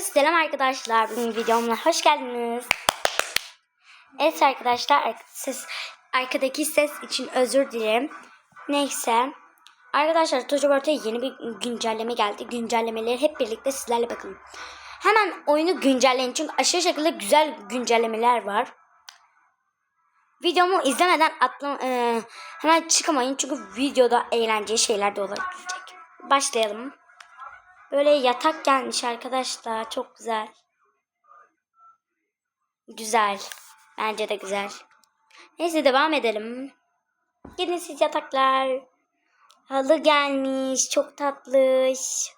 Selam arkadaşlar. Bugün videomla hoş geldiniz. Evet arkadaşlar ses, arkadaki ses için özür dilerim. Neyse. Arkadaşlar Toca Borta'ya yeni bir güncelleme geldi. Güncellemeleri hep birlikte sizlerle bakın. Hemen oyunu güncelleyin çünkü aşırı şekilde güzel güncellemeler var. Videomu izlemeden atlam e, hemen çıkamayın çünkü videoda eğlenceli şeyler de olabilecek. Başlayalım. Böyle yatak gelmiş arkadaşlar. Çok güzel. Güzel. Bence de güzel. Neyse devam edelim. Gidin siz yataklar. Halı gelmiş. Çok tatlış.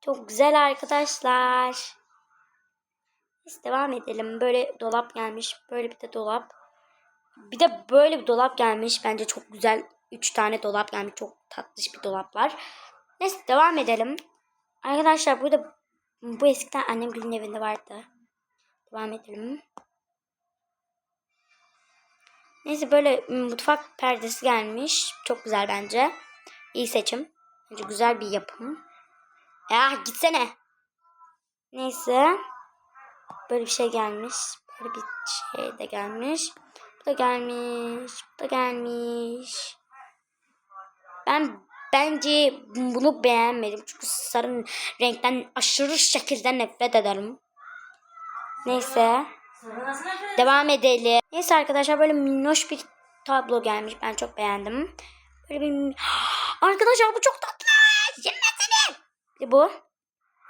Çok güzel arkadaşlar. Neyse devam edelim. Böyle dolap gelmiş. Böyle bir de dolap. Bir de böyle bir dolap gelmiş. Bence çok güzel. Üç tane dolap gelmiş. Çok tatlış bir dolap var. Neyse devam edelim. Arkadaşlar burada bu eskiden annem gülün evinde vardı. Devam edelim. Neyse böyle mutfak perdesi gelmiş. Çok güzel bence. İyi seçim. Bence güzel bir yapım. Ya gitsene. Neyse. Böyle bir şey gelmiş. Böyle bir şey de gelmiş. Bu da gelmiş. Bu da gelmiş. Ben bence bunu beğenmedim. Çünkü sarı renkten aşırı şekilde nefret ederim. Neyse. Devam edelim. Neyse arkadaşlar böyle minnoş bir tablo gelmiş. Ben çok beğendim. Böyle bir... Arkadaşlar bu çok tatlı. De bu.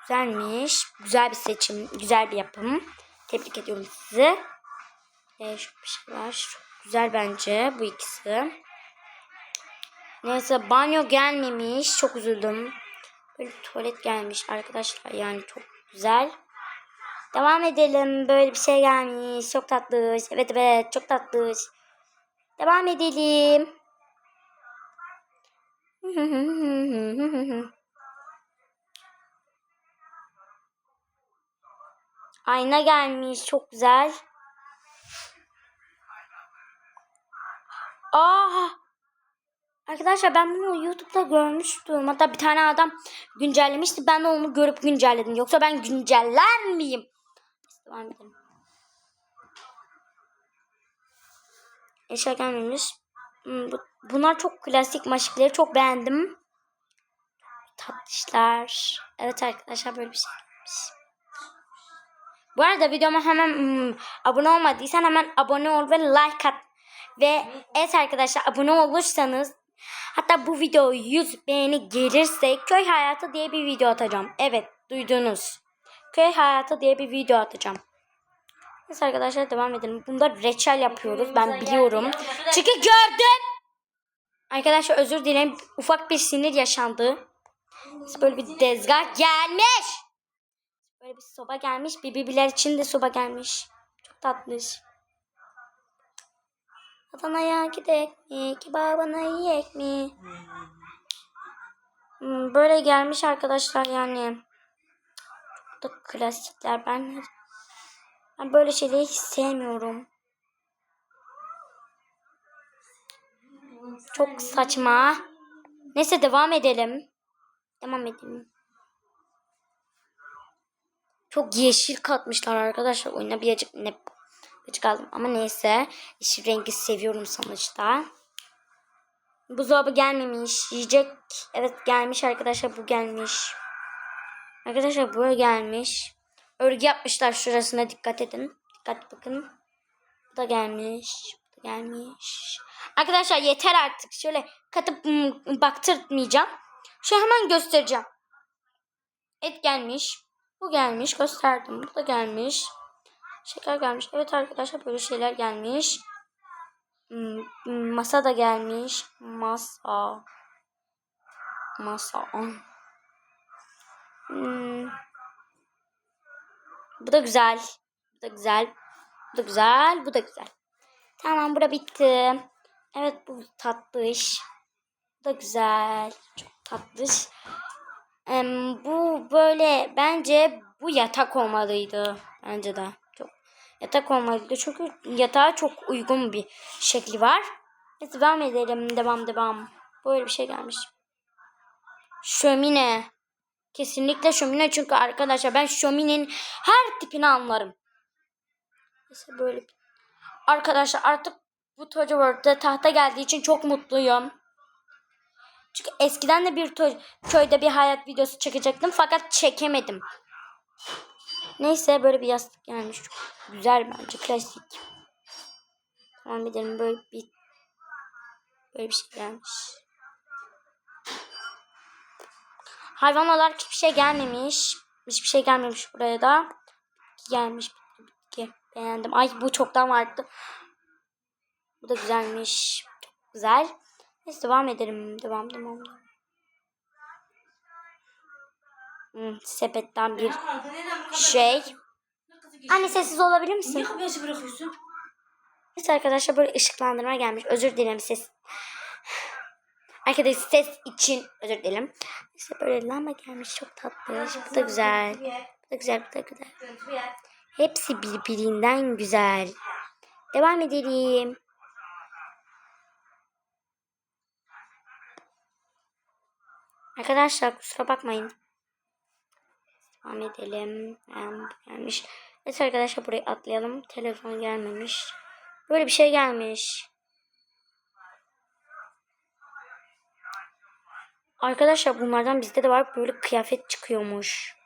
Güzelmiş. Güzel bir seçim. Güzel bir yapım. Tebrik ediyorum sizi. Ee, şu bir şey var. Çok güzel bence bu ikisi. Neyse banyo gelmemiş. Çok üzüldüm. Böyle tuvalet gelmiş arkadaşlar. Yani çok güzel. Devam edelim. Böyle bir şey gelmiş. Çok tatlı. Evet evet çok tatlı. Devam edelim. Ayna gelmiş. Çok güzel. Aa! Arkadaşlar ben bunu YouTube'da görmüştüm. Hatta bir tane adam güncellemişti. Ben de onu görüp güncelledim. Yoksa ben günceller miyim? Devam edelim. Eşya gelmemiş. Hmm, bu- Bunlar çok klasik maşikleri. Çok beğendim. Tatlışlar. Evet arkadaşlar böyle bir şey gelmiş. Bu arada videoma hemen hmm, abone olmadıysan hemen abone ol ve like at. Ve evet arkadaşlar abone olursanız hatta bu video 100 beğeni gelirse köy hayatı diye bir video atacağım. Evet duydunuz. Köy hayatı diye bir video atacağım. Neyse arkadaşlar devam edelim. Bunda reçel yapıyoruz. Ben biliyorum. Çünkü gördüm. Arkadaşlar özür dilerim. Ufak bir sinir yaşandı. Böyle bir tezgah gelmiş. Böyle bir soba gelmiş. Bir bibiler için de soba gelmiş. Çok tatlış. Adana'ya gidek mi? Kebabına yiyek mi? Hmm, Böyle gelmiş arkadaşlar yani. Çok klasikler. Ben, ben böyle şeyleri hiç sevmiyorum. Çok saçma. Neyse devam edelim. Devam edelim. Çok yeşil katmışlar arkadaşlar. Oyuna birazcık ne gıcık aldım. Ama neyse. Yeşil rengi seviyorum sonuçta. Buzdolabı gelmemiş. Yiyecek. Evet gelmiş arkadaşlar. Bu gelmiş. Arkadaşlar bu gelmiş. Örgü yapmışlar şurasına dikkat edin. Dikkat bakın. Bu da gelmiş. Bu da gelmiş. Arkadaşlar yeter artık. Şöyle katıp ım, baktırmayacağım. Şu hemen göstereceğim. Et gelmiş. Bu gelmiş. Gösterdim. Bu da gelmiş. Şeker gelmiş. Evet arkadaşlar böyle şeyler gelmiş. Hmm, Masa da gelmiş. Masa. Masa. Hmm. Bu da güzel. Bu da güzel. Bu da güzel. Bu da güzel. Tamam bura bitti. Evet bu tatlış. Bu da güzel. Çok tatlış. Bu böyle bence bu yatak olmalıydı. Bence de. Yatak olmalıydı. Çünkü yatağa çok uygun bir şekli var. Neyse devam edelim. Devam devam. Böyle bir şey gelmiş. Şömine. Kesinlikle şömine çünkü arkadaşlar ben şöminenin her tipini anlarım. Neyse böyle. Arkadaşlar artık bu Toca World'de tahta geldiği için çok mutluyum. Çünkü eskiden de bir köyde bir hayat videosu çekecektim fakat çekemedim. Neyse böyle bir yastık gelmiş. Çok güzel bence klasik. Tamam edelim böyle bir böyle bir şey gelmiş. Hayvan olarak hiçbir şey gelmemiş. Hiçbir şey gelmemiş buraya da. Gelmiş bitki. Beğendim. Ay bu çoktan vardı. Bu da güzelmiş. Çok güzel. Neyse devam edelim. Devam devam. devam. Hmm, sepetten bir şey. Anne sessiz olabilir misin? Niye kapıyı açık bırakıyorsun? Evet arkadaşlar böyle ışıklandırma gelmiş. Özür dilerim ses. Arkadaşlar ses için özür dilerim. İşte böyle lamba gelmiş çok tatlı. Bu da güzel. Bu da güzel, bu da güzel. Hepsi birbirinden güzel. Devam edelim. Arkadaşlar kusura bakmayın. Devam edelim. Gelmiş. Evet arkadaşlar burayı atlayalım. Telefon gelmemiş. Böyle bir şey gelmiş. Arkadaşlar bunlardan bizde de var. Böyle kıyafet çıkıyormuş.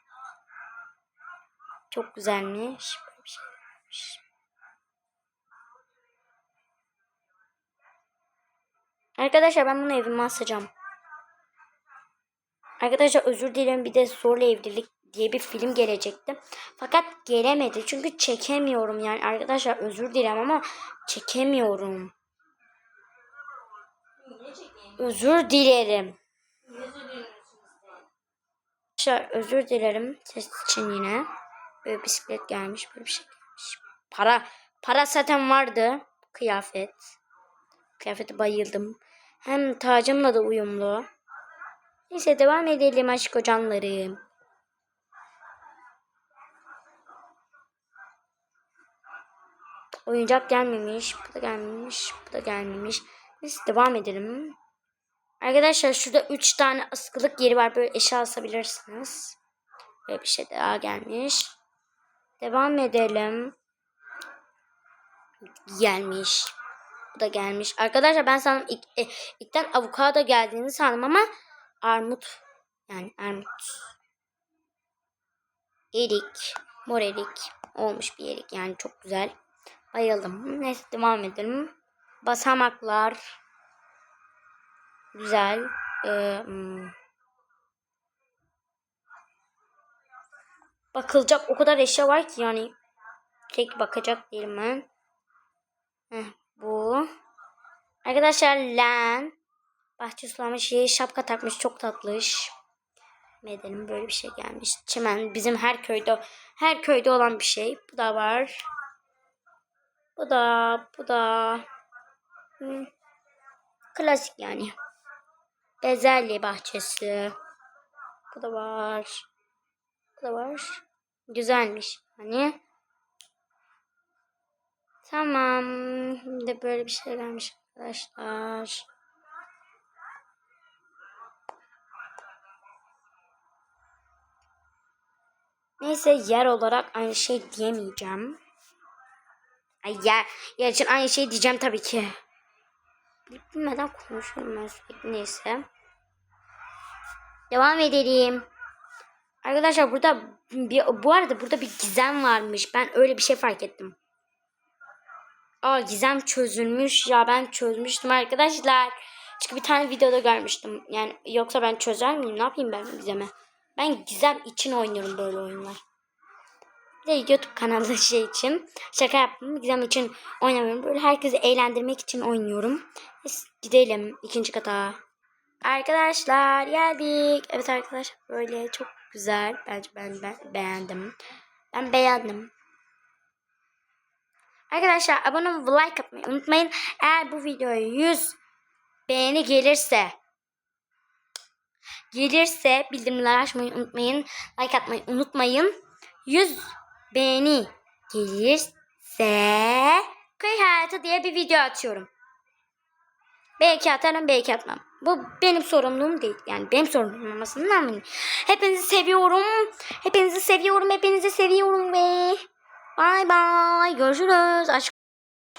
Çok güzelmiş. Böyle bir şey gelmiş. Arkadaşlar ben bunu evime asacağım. Arkadaşlar özür dilerim bir de Zorla Evlilik diye bir film gelecekti. Fakat gelemedi çünkü çekemiyorum yani arkadaşlar özür dilerim ama çekemiyorum. Özür dilerim. Arkadaşlar özür dilerim ses için yine. Böyle bisiklet gelmiş böyle bir şey gelmiş. Para para zaten vardı. Kıyafet. Kıyafete bayıldım. Hem tacımla da uyumlu. Neyse devam edelim aşk hocanlarım. Oyuncak gelmemiş. Bu da gelmemiş. Bu da gelmemiş. Neyse devam edelim. Arkadaşlar şurada 3 tane askılık yeri var. Böyle eşya asabilirsiniz. Böyle bir şey daha gelmiş. Devam edelim. Gelmiş. Bu da gelmiş. Arkadaşlar ben sanırım ilk, e, ilkten avokado geldiğini sandım ama armut. Yani armut. Erik. Mor erik. Olmuş bir erik. Yani çok güzel. Bayıldım. Neyse devam edelim. Basamaklar. Güzel. Ee, hmm. Bakılacak o kadar eşya var ki yani. Tek bakacak değilim ben. Heh, bu. Arkadaşlar lan. Bahçe sulama şeyi şapka takmış çok tatlış. Medenim böyle bir şey gelmiş. Çimen bizim her köyde her köyde olan bir şey. Bu da var. Bu da bu da klasik yani. Bezelye bahçesi. Bu da var. Bu da var. Güzelmiş. Hani Tamam. Şimdi böyle bir şey gelmiş arkadaşlar. Neyse yer olarak aynı şey diyemeyeceğim. Ay yer, yer için aynı şey diyeceğim tabii ki. Bilmeden konuşuyorum ben sürekli neyse. Devam edelim. Arkadaşlar burada bir, bu arada burada bir gizem varmış. Ben öyle bir şey fark ettim. Aa gizem çözülmüş ya ben çözmüştüm arkadaşlar. Çünkü bir tane videoda görmüştüm. Yani yoksa ben çözer miyim? Ne yapayım ben gizeme? Ben gizem için oynuyorum böyle oyunlar. De YouTube kanalı şey için. Şaka yaptım. Gizem için oynamıyorum. Böyle herkesi eğlendirmek için oynuyorum. Biz gidelim ikinci kata. Arkadaşlar geldik. Evet arkadaşlar böyle çok güzel. Bence ben, ben beğendim. Ben beğendim. Arkadaşlar abone olup like atmayı unutmayın. Eğer bu videoya 100 beğeni gelirse gelirse bildirimleri açmayı unutmayın. Like atmayı unutmayın. 100 beğeni gelirse köy hayatı diye bir video atıyorum. Belki atarım belki atmam. Bu benim sorumluluğum değil. Yani benim sorumluluğum olmasından mı? Hepinizi seviyorum. Hepinizi seviyorum. Hepinizi seviyorum ve bye bye. Görüşürüz. Aşk